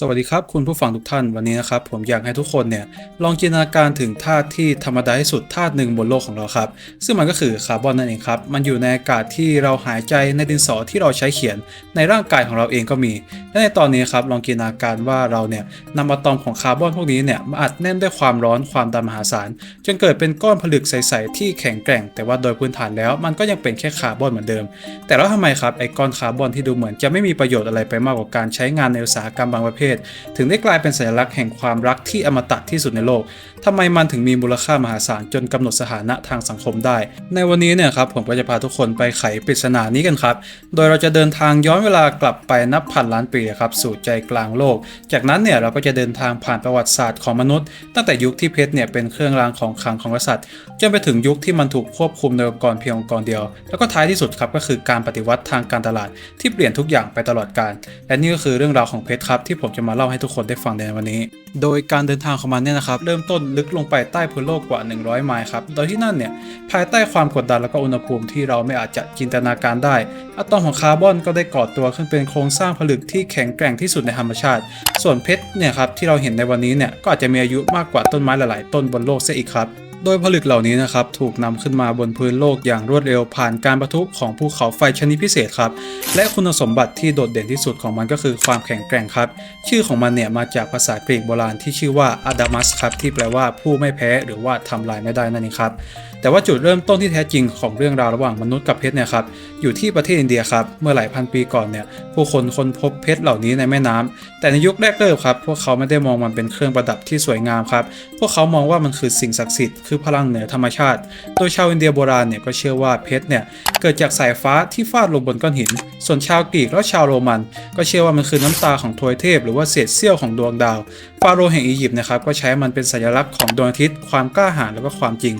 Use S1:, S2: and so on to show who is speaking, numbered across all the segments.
S1: สวัสดีครับคุณผู้ฟังทุกท่านวันนี้นะครับผมอยากให้ทุกคนเนี่ยลองจินตนาการถึงธาตุที่ธรรมดาที่สุดธาตุหนึ่งบนโลกของเราครับ ซึ่งมันก็คือคาร์บอนนั่นเองครับมันอยู่ในอากาศที่เราหายใจในดินสอที่เราใช้เขียนในร่างกายของเราเองก็มีและในตอนนี้ครับลองจินตนาการว่าเราเนี่ยนำอะตอมของคาร์บอนพวกนี้เนี่ยมาอัดแน่นด้วยความร้อนความดันมหาศาลจนเกิดเป็นก้อนผลึกใสๆที่แข็งแกร่ง แต่ว่าโดยพื้นฐานแล้ว มันก็ยังเป็นแค่คาร์บอนเหมือนเดิม แต่แล้วทำไมครับไอ้ก้อนคาร์บอนที่ดูเหมือนจะไม่มีประโยชน์อะไรไปมากกว่าการใช้งานในอุตสาหกรรมบางประเภทถึงได้กลายเป็นสัญลักษณ์แห่งความรักที่อมตะที่สุดในโลกทำไมมันถึงมีมูลค่ามหาศาลจนกำหนดสถานะทางสังคมได้ ในวันนี้เนี่ยครับผมก็จะพาทุกคนไปไขปริศนานี้กันครับ โดยเราจะเดินทางย้อนเวลากลับไปนับพันล้านปีครับสู่ใจกลางโลก จากนั้นเนี่ยเราก็จะเดินทางผ่านประวัติศาสตร์ของมนุษย์ ตั้งแต่ยุคที่เพชรเนี่ยเป็นเครื่องรางของขลังของกษัตริย์จนไปถึงยุคที่มันถูกควบคุมโดยองค์กรเพียงองค์กรเดียว แล้วก็ท้ายที่สุดครับก็คือการปฏิวัติทางการตลาดที่เปลี่ยนทุกอย่างไปตลอดกาลและนี่ก็คือเรื่องราวของเพชรครับที่ผมจะมาเล่าให้ทุกคนได้ฟังในวันนี้ โดยการเดินทางของมันเนี่ยนะครับเริ่มต้นลึกลงไปใต้พื้นโลกกว่า 100 ไมล์ครับ โดยที่นั่นเนี่ยภายใต้ความกดดันและก็อุณหภูมิที่เราไม่อาจจะจินตนาการได้ อะตอมของคาร์บอนก็ได้ก่อตัวขึ้นเป็นโครงสร้างผลึกที่แข็งแกร่งที่สุดในธรรมชาติ ส่วนเพชรเนี่ยครับที่เราเห็นในวันนี้เนี่ยก็อาจจะมีอายุมากกว่าต้นไม้หลาย ๆ ต้นบนโลกเสียอีกครับ โดยผลึกเหล่านี้นะครับถูกนำขึ้นมาบนพื้นโลกอย่างรวดเร็วผ่านการประทุของภูเขาไฟชนิดพิเศษครับ และคุณสมบัติที่โดดเด่นที่สุดของมันก็คือความแข็งแกร่งครับ ชื่อของมันเนี่ยมาจากภาษากรีกโบราณที่ชื่อว่าอะดามัสครับที่แปลว่าผู้ไม่แพ้หรือว่าทำลายไม่ได้นั่นเองครับ แต่ว่าจุดเริ่มต้นที่แท้จริงของเรื่องราวระหว่างมนุษย์กับเพชรเนี่ยครับอยู่ที่ประเทศอินเดียครับเมื่อหลายพันปีก่อนเนี่ยผู้คนค้นพบเพชรเหล่านี้ในแม่น้ำแต่ในยุคแรกเริ่มครับพวกเขาไม่ได้มองมันเป็นเครื่องประดับที่สวยงามครับพวกเขามองว่ามันคือสิ่งศักดิ์สิทธิ์คือพลังเหนือธรรมชาติ โดยชาวอินเดียโบราณเนี่ยก็เชื่อว่าเพชรเนี่ยเกิดจากสายฟ้าที่ฟาดลงบนก้อนหิน ส่วนชาวกรีกและชาวโรมัน ก็เชื่อว่ามันคือน้ำตาของทวยเทพ หรือว่าเศษเสี้ยวของดวงดาวฟาโรห์แห่งอียิปต์นะครับก็ใช้มันเป็นสัญลักษณ์ของดวงอาทิตย์ ความกล้าหาญแล้วก็ความจริง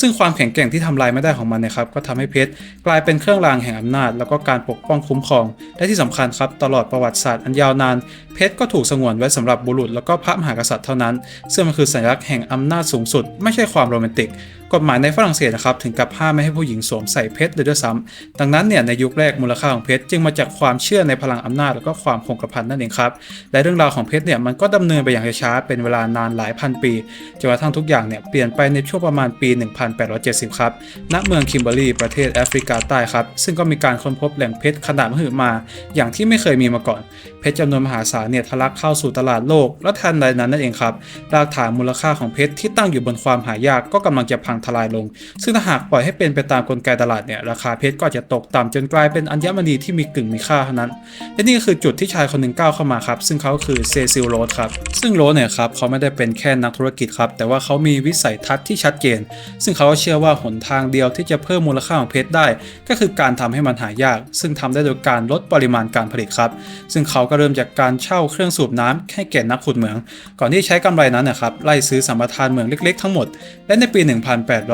S1: ซึ่งความแข็งแกร่งที่ทำลายไม่ได้ของมันนะครับก็ทำให้เพชรกลายเป็นเครื่องรางแห่งอำนาจ แล้วก็การปกป้องคุ้มครอง และที่สำคัญครับตลอดประวัติศาสตร์อันยาวนาน เพชรก็ถูกสงวนไว้สำหรับบุรุษ แล้วก็พระมหากษัตริย์เท่านั้น ซึ่งมันคือสัญลักษณ์แห่งอำนาจสูงสุด ไม่ใช่ความโรแมนติกกฎหมายในฝรั่งเศสนะครับถึงกับห้ามไม่ให้ผู้หญิงสวมใส่เพชรเลยด้วยซ้ำดังนั้นเนี่ยในยุคแรกมูลค่าของเพชรจึงมาจากความเชื่อในพลังอำนาจ แล้วก็ความคงกระพันนั่นเองครับและเรื่องราวของเพชรเนี่ยมันก็ดำเนินไปอย่างช้าๆเป็นเวลานานหลายพันปีจนกระทั่งทุกอย่างเนี่ยเปลี่ยนไปในช่วงประมาณปี 1870 ครับ ณ เมืองคิมเบอรีประเทศแอฟริกาใต้ครับ ซึ่งก็มีการค้นพบแหล่งเพชรขนาดมหึมา อย่างที่ไม่เคยมีมาก่อน เพชรจำนวนมหาศาลเนี่ยทะลักเข้าสู่ตลาดโลก และทันใดนั้นนั่นเองครับรากฐานมูลค่าของเพชรที่ตั้งอยู่บนความหายากก็กำลังจะพังทลายลง ซึ่งถ้าหากปล่อยให้เป็นไปตามกลไกตลาดเนี่ยราคาเพชรก็จะตกต่ำจนกลายเป็นอัญมณีที่มีกึ่งมีค่าเท่านั้นและนี่ก็คือจุดที่ชายคนหนึ่งก้าวเข้ามาครับ ซึ่งเขาคือเซซิลโรสครับซึ่งโรสเนี่ยครับเขาไม่ได้เป็นแค่นักธุรกิจครับ แต่ว่าเขามีวิสัยทัศน์ที่ชัดเจน ซึ่งเขาก็เชื่อว่าหนทางเดียวที่จะเพิ่มมูลค่าของเพชรได้ ก็คือการทำให้มันหายาก ซึ่งทำได้โดยการลดปริมาณการผลิตครับ ซึ่งเขาก็เริ่มจากการเช่าเครื่องสูบน้ำให้แก่นักขุดเหมือง ก่อนที่ใช้กำไรนั้นนะครับไล่ซื้อสัมปทานเหมืองเล็กๆทั้งหมด และในปี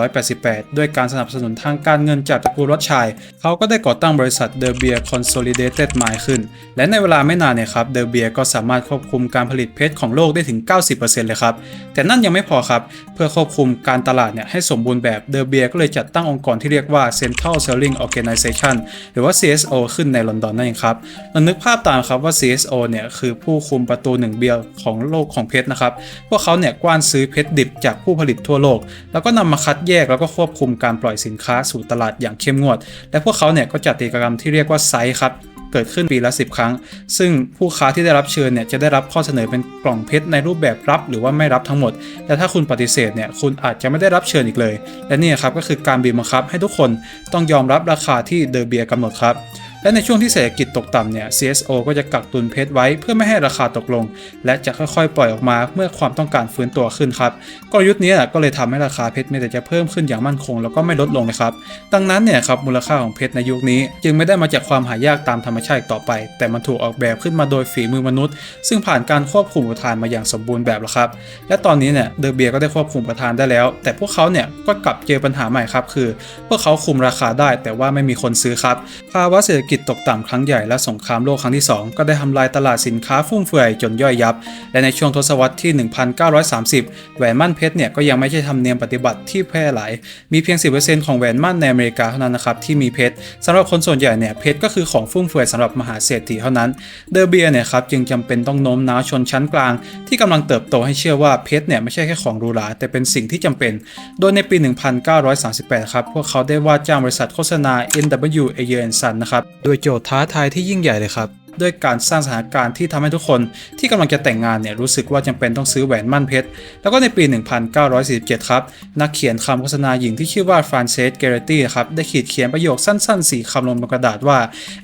S1: 1888 ด้วยการสนับสนุนทางการเงินจากตระกูลรถชัยเขาก็ได้ก่อตั้งบริษัทเดอร์เบีย Consolidated Mine ขึ้น และในเวลาไม่นานเนี่ยครับเดอร์เบียก็สามารถควบคุมการผลิตเพชรของโลกได้ถึง 90%เลยครับ แต่นั่นยังไม่พอครับ เพื่อควบคุมการตลาดเนี่ยให้สมบูรณ์แบบเดอร์เบียก็เลยจัดตั้งองค์กรที่เรียกว่า Central Selling Organization หรือว่า CSO ขึ้นในลอนดอนนั่นเองครับลองนึกภาพตามครับว่า CSO เนี่ยคือผู้คุมประตูหนึ่งเบียร์ของโลกของเพชรนะครับ พวกเขาเนี่ยกว้านซื้อเพชรดิบจากผู้ผลิตทั่วโลก แล้วก็นำมาคัดแยกแล้วก็ควบคุมการปล่อยสินค้าสู่ตลาดอย่างเข้มงวด และพวกเขาเนี่ยก็จัดกิจกรรมที่เรียกว่าไซส์ครับ เกิดขึ้นปีละ 10 ครั้ง ซึ่งผู้ค้าที่ได้รับเชิญเนี่ยจะได้รับข้อเสนอเป็นกล่องเพชรในรูปแบบรับหรือว่าไม่รับทั้งหมดและถ้าคุณปฏิเสธเนี่ยคุณอาจจะไม่ได้รับเชิญอีกเลย และนี่ครับก็คือการบีบบังคับให้ทุกคนต้องยอมรับราคาที่เดอะเบียกำหนดครับ และในช่วงที่เศรษฐกิจตกต่ำเนี่ย CSO ก็จะกักตุนเพชรไว้เพื่อไม่ให้ราคาตกลง และจะค่อยๆ ปล่อยออกมาเมื่อความต้องการฟื้นตัวขึ้นครับกลยุทธ์นี้ก็เลยทำให้ราคาเพชรมีแต่จะเพิ่มขึ้นอย่างมั่นคง แล้วก็ไม่ลดลงนะครับ ดังนั้นเนี่ยครับมูลค่าของเพชรในยุคนี้ จึงไม่ได้มาจากความหายากตามธรรมชาติต่อไป แต่มันถูกออกแบบขึ้นมาโดยฝีมือมนุษย์ ซึ่งผ่านการควบคุมอุปทานมาอย่างสมบูรณ์แบบแล้วครับ และตอนนี้เนี่ยเดอร์เบียก็ได้ควบคุมอุปทานได้แล้ว แต่พวกเขาเนี่ยก็กลับเจอปัญหาใหม่ครับคือ พวกเขาคุมราคาได้ แต่ว่าไม่มีคนซื้อครับภาวะเศรษฐกิจกิจตกต่ำครั้งใหญ่และสงครามโลกครั้งที่ 2 ก็ได้ทำลายตลาดสินค้าฟุ่มเฟือยจนย่อยยับ และในช่วงทศวรรษที่ 1930 แหวนมั่นเพชรเนี่ยก็ยังไม่ใช่ธรรมเนียมปฏิบัติที่แพร่หลาย มีเพียง 10%ของแหวนมั่นในอเมริกาเท่านั้นนะครับที่มีเพชรสำหรับคนส่วนใหญ่เนี่ยเพชรก็คือของฟุ่มเฟือยสำหรับมหาเศรษฐีเท่านั้น เดอร์เบียเนี่ยครับจึงจำเป็นต้องโน้มน้าวชนชั้นกลาง ที่กำลังเติบโตให้เชื่อว่าเพชรเนี่ยไม่ใช่แค่ของรูหราแต่เป็นสิ่งที่จำเป็น โดยในปี 1938 ครับพวกเขาได้ว่าจ้างบริษัทโฆษณา NW a y e r Son นะครับโดยโจทย์ท้าทายที่ยิ่งใหญ่เลยครับ ด้วยการสร้างสถานการณ์ที่ทำให้ทุกคนที่กำลังจะแต่งงานเนี่ยรู้สึกว่าจำเป็นต้องซื้อแหวนมั่นเพชร แล้วก็ในปี 1947 ครับ นักเขียนคำโฆษณาหญิงที่ชื่อว่าฟรานเซสเกเรตี้ครับ ได้ขีดเขียนประโยคสั้นๆ 4คำลงบนกระดาษว่า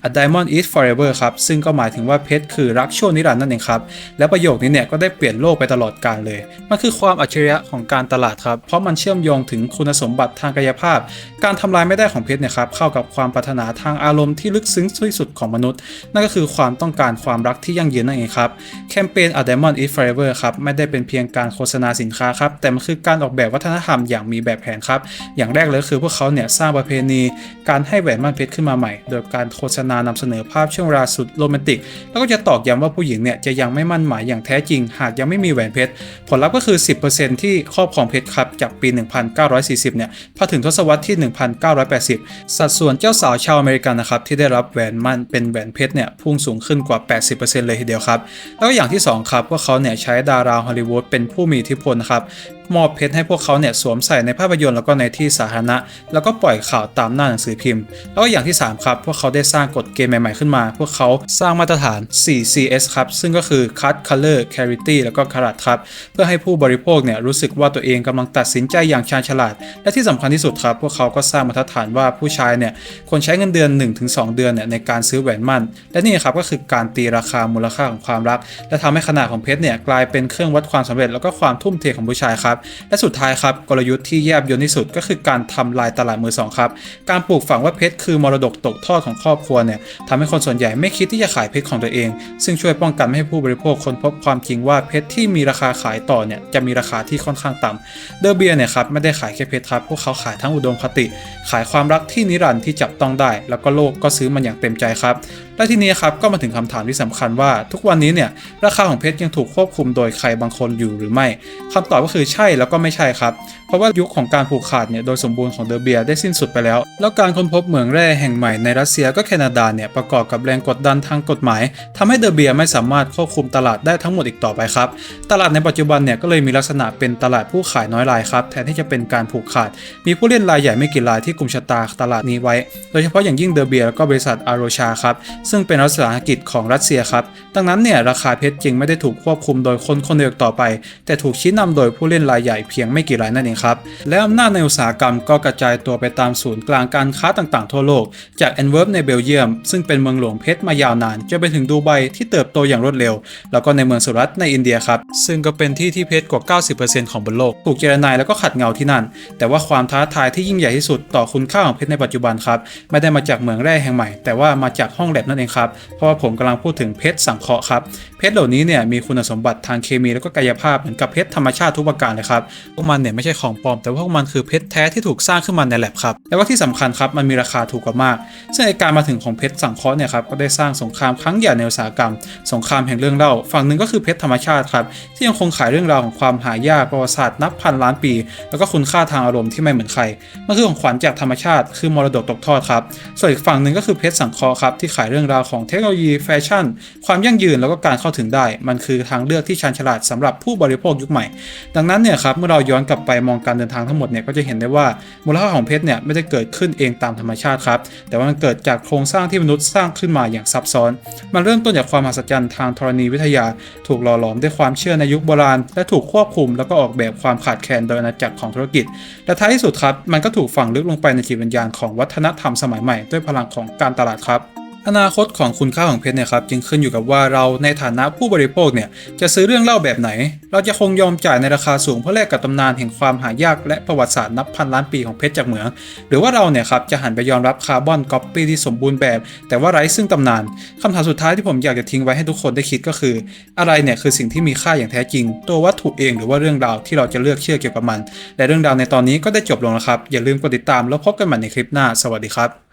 S1: a diamond is forever ครับ ซึ่งก็หมายถึงว่าเพชรคือรักชั่วนิรันดร์นั่นเองครับ และประโยคนี้เนี่ยก็ได้เปลี่ยนโลกไปตลอดกาลเลย มันคือความอัจฉริยะของการตลาดครับ เพราะมันเชื่อมโยงถึงคุณสมบัติทางกายภาพ การทำลายไม่ได้ของเพชรเนี่ยครับเข้ากับความปรารถนาทางอารมณ์ที่ลึกซึ้งที่สุดของมนุษย์ นั่นก็คือความต้องการความรักที่ยั่งยืนนั่นเองครับแคมเปญ A Diamond is Forever ครับไม่ได้เป็นเพียงการโฆษณาสินค้าครับแต่มันคือการออกแบบวัฒนธรรมอย่างมีแบบแผนครับอย่างแรกเลยคือพวกเขาเนี่ยสร้างประเพณีการให้แหวนมั่นเพชรขึ้นมาใหม่ โดยการโฆษณานำเสนอภาพช่วงเวลาสุดโรแมนติก แล้วก็จะตอกย้ำว่าผู้หญิงเนี่ยจะยังไม่มั่นหมายอย่างแท้จริง หากยังไม่มีแหวนเพชรผลลัพธ์ก็คือ 10%ที่ครอบครองเพชรครับจากปี 1940 เนี่ยพอถึงทศวรรษที่ 1980 สัดส่วนเจ้าสาวชาวอเมริกันนะครับที่ได้รับแหวนมั่นเป็นแหวนเพชรเนี่ยพุ่งสููงขึ้นกว่า 80%เลยทีเดียวครับ แล้วก็อย่างที่2ครับว่าเขาเนี่ยใช้ดาราฮอลลีวูดเป็นผู้มีอิทธิพลครับ มอบเพชรให้พวกเขาเนี่ยสวมใส่ในภาพยนตร์แล้วก็ในที่สาธารณะ แล้วก็ปล่อยข่าวตามหน้าหนังสือพิมพ์ แล้วก็อย่างที่ 3 ครับ พวกเขาได้สร้างกฎเกณฑ์ใหม่ๆขึ้นมา พวกเขาสร้างมาตรฐาน 4CS ครับ ซึ่งก็คือ Cut Color Clarity แล้วก็ Karat ครับ เพื่อให้ผู้บริโภคเนี่ยรู้สึกว่าตัวเองกำลังตัดสินใจอย่างชาญฉลาด และที่สำคัญที่สุดครับ พวกเขาก็สร้างมาตรฐานว่าผู้ชายเนี่ยควรใช้เงินเดือน 1-2 เดือนเนี่ยในการซื้อแหวนมั่น และนี่ครับก็คือการตีราคามูลค่าของความรัก และทำให้ขนาดของเพชรเนี่ยกลายเป็นเครื่องวัดความสำเร็จแล้วก็ความทุ่มเทของผู้ชายครับและสุดท้ายครับกลยุทธ์ที่แยบยลที่สุดก็คือการทำลายตลาดมือสองครับ การปลูกฝังว่าเพชรคือมรดกตกทอดของครอบครัวเนี่ยทำให้คนส่วนใหญ่ไม่คิดที่จะขายเพชรของตัวเอง ซึ่งช่วยป้องกันไม่ให้ผู้บริโภคค้นพบความจริงว่าเพชรที่มีราคาขายต่อเนี่ยจะมีราคาที่ค่อนข้างต่ำเดอร์เบียเนี่ยครับไม่ได้ขายแค่เพชรครับพวกเขาขายทั้งอุดมคติ ขายความรักที่นิรันดร์ที่จับต้องได้ แล้วก็โลกก็ซื้อมันอย่างเต็มใจครับ และทีนี้ครับก็มาถึงคำถามที่สำคัญว่า ทุกวันนี้เนี่ยราคาของเพชรยังถูกควบคุมโดยใครบางคนอยู่หรือไม่คำตอบก็คือใช่แล้วก็ไม่ใช่ครับ เพราะว่ายุคของการผูกขาดเนี่ยโดยสมบูรณ์ของเดอร์เบียได้สิ้นสุดไปแล้ว แล้วการค้นพบเหมืองแร่แห่งใหม่ในรัสเซียก็แคนาดาเนี่ยประกอบกับแรงกดดันทางกฎหมายทำให้เดอร์เบียไม่สามารถควบคุมตลาดได้ทั้งหมดอีกต่อไปครับตลาดในปัจจุบันเนี่ยก็เลยมีลักษณะเป็นตลาดผู้ขายน้อยรายครับแทนที่จะเป็นการผูกขาด มีผู้เล่นรายใหญ่ไม่กี่รายที่กลุ่มชะตาตลาดนี้ไว้ โดยเฉพาะอย่างยิ่งเดอร์เบียแล้วก็บริษัทอาโรชาครับซึ่งเป็นรัฐวิสาหกิจของรัสเซียครับ ดังนั้นเนี่ยราคาเพชรจริงไม่ได้ถูกควบคุมโดยคนคนเดียวต่อไป แต่ถูกชี้นำโดยผู้เล่นรายใหญ่เพียงไม่กี่รายนั่นเองครับ และอำนาจในอุตสาหกรรมก็กระจายตัวไปตามศูนย์กลางการค้าต่างๆทั่วโลก จากแอนเวิร์ปในเบลเยียม ซึ่งเป็นเมืองหลวงเพชรมายาวนานจนไปถึงดูไบที่เติบโตอย่างรวดเร็ว แล้วก็ในเมืองสุรัตในอินเดียครับ ซึ่งก็เป็นที่ที่เพชรกว่า 90%ของบนโลกถูกเจรนายแล้วก็ขัดเงาที่นั่น แต่ว่าความท้าทายที่ยิ่งใหญ่ที่สุดต่อคุณค่าของเพชรในปัจจุบันครับไม่ได้มาจากเมืองแร่แห่งใหม่แต่ว่ามาจากห้องแลบนั่นเองครับเพราะว่าผมกำลังพูดถึงเพชรสังเคราะห์ครับเพชรเหล่านี้เนี่ยมีคุณสมบัติทางเคมีแล้วก็กายภาพเหมือนกับเพชรธรรมชาติทุกประการเลยครับพวกมันเนี่ยไม่ใช่ของปลอม แต่ว่าพวกมันคือเพชรแท้ที่ถูกสร้างขึ้นมาในแลบครับแล้วก็ที่สำคัญครับมันมีราคาถูกกว่ามาก ซึ่งการมาถึงของเพชรสังเคราะห์เนี่ยครับก็ได้สร้างสงครามครั้งใหญ่ในอุตสาหกรรม สงครามแห่งเรื่องเล่าฝั่งหนึ่งก็คือเพชรธรรมชาติครับที่ยังคงขายเรื่องราวของความหายากประวัติศาสตร์นับพันล้านปี แล้วก็คุณค่าทางอารมณ์ที่ไม่เหมือนใครมันคือของขวัญจากธรรมชาติ คือมรดกตกทอดครับส่วนอีกฝั่งหนึ่งก็คือเพชรสังเคราะห์ครับที่ขายเรื่องราวของเทคโนโลยีแฟชั่น ความยั่งยืนแล้วก็การเข้าถึงได้ มันคือทางเลือกที่ชาญฉลาดสำหรับผู้บริโภคยุคใหม่ ดังนั้นเนี่ยครับเมื่อเราย้อนกลับไปมองการเดินทางทั้งหมดเนี่ยก็จะเห็นได้ว่ามูลค่าของเพชรเนี่ยไม่ได้เกิดขึ้นเองตามธรรมชาติครับแต่ว่ามันเกิดจากโครงสร้างที่มนุษย์สร้างขึ้นมาอย่างซับซ้อน มันเริ่มต้นจากความมหัศจรรย์ทางธรณีวิทยา ถูกหล่อหลอมด้วยความเชื่อในยุคโบราณ และถูกควบคุมแล้วก็ออกแบบความขาดแคลนโดยอาณาจักรของธุรกิจ และท้ายที่สุดครับมันก็ถูกฝังลึกลงไปในจิตวิญญาณของวัฒนธรรมสมัยใหม่ด้วยพลังของการตลาดครับ อนาคตของคุณค่าของเพชรเนี่ยครับจึงขึ้นอยู่กับว่าเราในฐานะผู้บริโภคเนี่ยจะซื้อเรื่องเล่าแบบไหน เราจะคงยอมจ่ายในราคาสูงเพื่อแลกกับตำนานแห่งความหายากและประวัติศาสตร์นับพันล้านปีของเพชรจากเหมือง หรือว่าเราเนี่ยครับจะหันไปยอมรับคาร์บอนก๊อปปี้ที่สมบูรณ์แบบ แต่ว่าไร้ซึ่งตำนานคำถามสุดท้ายที่ผมอยากจะทิ้งไว้ให้ทุกคนได้คิดก็คือ อะไรเนี่ยคือสิ่งที่มีค่าอย่างแท้จริง ตัววัตถุเองหรือว่าเรื่องราวที่เราจะเลือกเชื่อเกี่ยวกับมันและเรื่องราวในตอนนี้ก็ได้จบลงแล้วครับอย่าลืมกดติดตามแล้วพบกันใหม่ในคลิปหน้า สวัสดีครับ